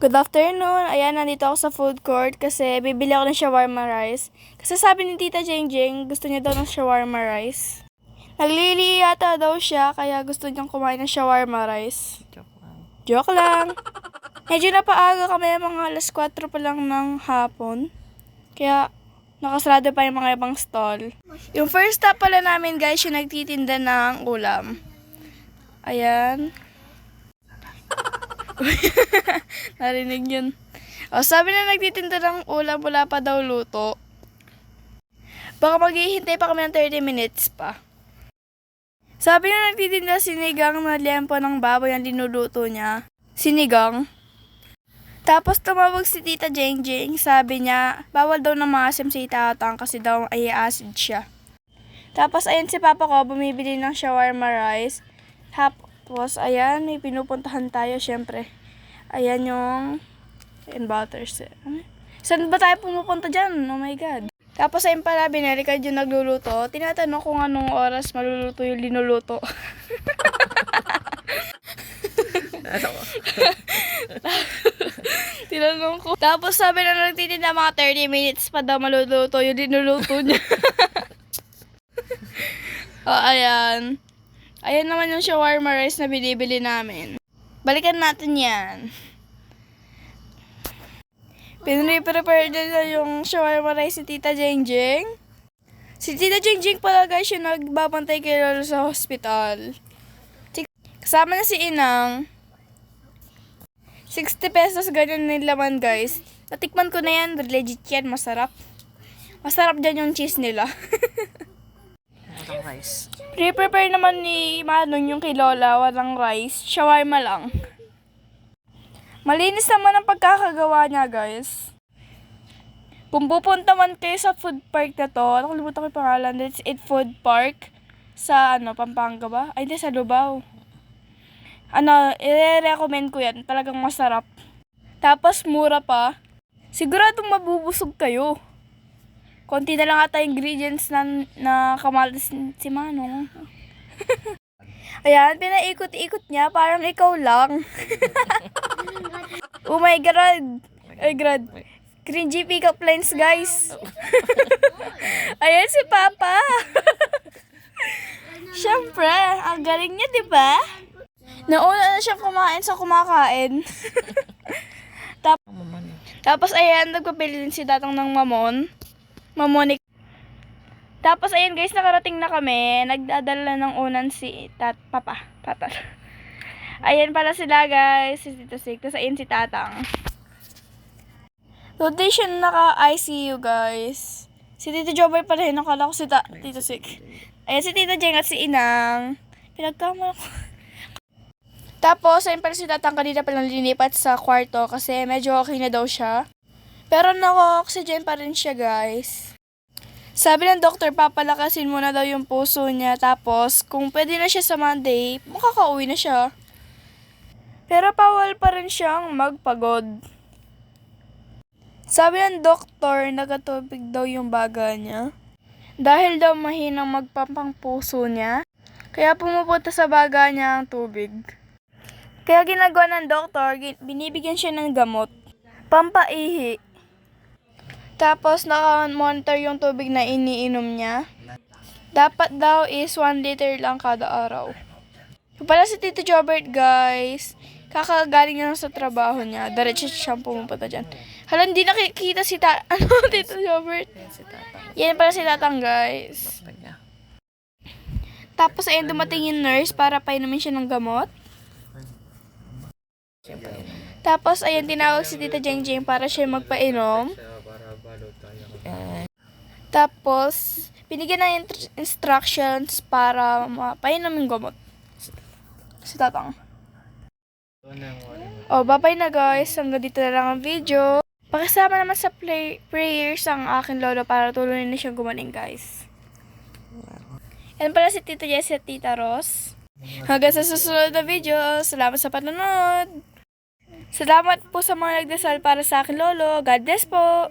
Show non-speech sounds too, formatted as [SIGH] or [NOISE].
Good afternoon. Ayan, nandito ako sa food court kasi bibili ako ng shawarma rice. Kasi sabi ni Tita Jeng Jeng, gusto niya daw ng shawarma rice. Naglili yata daw siya, kaya gusto niyang kumain ng shawarma rice. Joke lang. Joke lang. Medyo napaaga kami, mga alas 4 pa lang ng hapon. Kaya nakasarado pa yung mga ibang stall. Yung first stop pala namin guys, yung nagtitinda ng ulam. Ayan. [LAUGHS] Narinig yun. O, sabi na nagtitinda ng ulam, wala pa daw luto. Baka maghihintay pa kami ng 30 minutes pa. Sabi na nagtitinda sinigang na lempo ng baboy ang linuluto niya. Sinigang. Tapos tumawag si Tita Jeng Jeng. Sabi niya, bawal daw na maasim si tatang kasi daw ay acid siya. Tapos ayan si Papa ko, bumibili ng shawarma rice. Tapos ayan, may pinupuntahan tayo syempre. Ayan yung and butters. Saan ba tayo pumupunta dyan? Oh my God. Tapos ayun pala, binili ka yung nagluluto. Tinatanong kung anong oras maluluto yung linuluto. Ano? [LAUGHS] Tinanong ko. Tapos sabi na nagtitinda mga 30 minutes pa daw maluluto yung linuluto niya. [LAUGHS] oh, ayan. Ayan naman yung shawarma rice na binibili namin. Balikan natin yan. Pinre-prepare din na yung shawarma rice si Tita Jeng Jeng. Si Tita Jeng Jeng pala guys yung nagbabantay kay Lolo sa hospital. Kasama na si Inang. 60 pesos ganyan yung laman guys. Natikman ko na yan. Legit yan. Masarap. Masarap dyan yung cheese nila. [LAUGHS] Walang rice. Pre-prepare naman ni Manong yung kay Lola. Walang rice. Shawarma lang. Malinis naman ang pagkakagawa niya guys. Kung pupunta man kayo sa food park na to, nakalimutan ko yung pangalan. It's It Food Park. Sa ano, Pampanga ba? Ay, hindi, sa Lubao. Ano, i-recommend ko yan. Talagang masarap. Tapos, mura pa. Siguradong mabubusog kayo. Konti na lang ata ingredients na, na kamalas si Manong. [LAUGHS] Ayan, pinaikot-ikot niya. Parang ikaw lang. [LAUGHS] oh my God. Ay, God. Cringy pick-up lines, guys. [LAUGHS] Ayan si Papa. Siyempre, ang galing niya, di ba? Nauna na siyang kumain sa kumakain. Tapos ayan, nagpapili din si tatang ng mamon. Mamonik. Tapos ayan guys, nakarating na kami. Nagdadala ng unan si tat papa. Tata. [LAUGHS] Ayan pala sila guys. Si Tito Sig. Tapos ayan si tatang. Today siya naka-ICU guys. Si Tito Jobber pala yun. Nakala ko si ta Tito Sig. Ayan si Tito Jeng at si Inang. Pinagkama ko. [LAUGHS] Tapos, ayun pala si tatang kanina palang linipat sa kwarto kasi medyo okay na daw siya. Pero naka-oxygen pa rin siya, guys. Sabi ng doktor, papalakasin muna daw yung puso niya. Tapos, kung pwede na siya sa Monday, makakauwi na siya. Pero bawal pa rin siyang magpagod. Sabi ng doktor, nagatubig daw yung baga niya. Dahil daw mahinang magpampang puso niya, kaya pumupunta sa baga niya ang tubig. Kaya ginagawa ng doktor, binibigyan siya ng gamot. Pampaihi. Tapos naka-monitor yung tubig na iniinom niya. Dapat daw is 1 liter lang kada araw. Yung pala si Tito Jobert, guys. Kakagaling niya sa trabaho niya. Diretso siyang pumunta dyan. Hala, hindi nakikita si ta... [LAUGHS] Ano, Tito Jobert? Yan pala si Tatang, guys. Tapos ayun, dumating yung nurse para painumin siya ng gamot. Tapos ayun, tinawag si Tita Jeng Jeng para siya magpainom. Tapos, binigyan ng instructions para mapainom yung gamot. Si Tatang. O, bye-bye na guys. Hanggang dito na lang ang video. Pakisama naman sa play- prayers ang aking lolo para tulungan na siyang gumaling guys. Yan pala si Tita Jessie at Tita Ross. Hanggang sa susunod na video. Salamat sa panonood. Salamat po sa mga nagdasal para sa akin lolo. God bless po.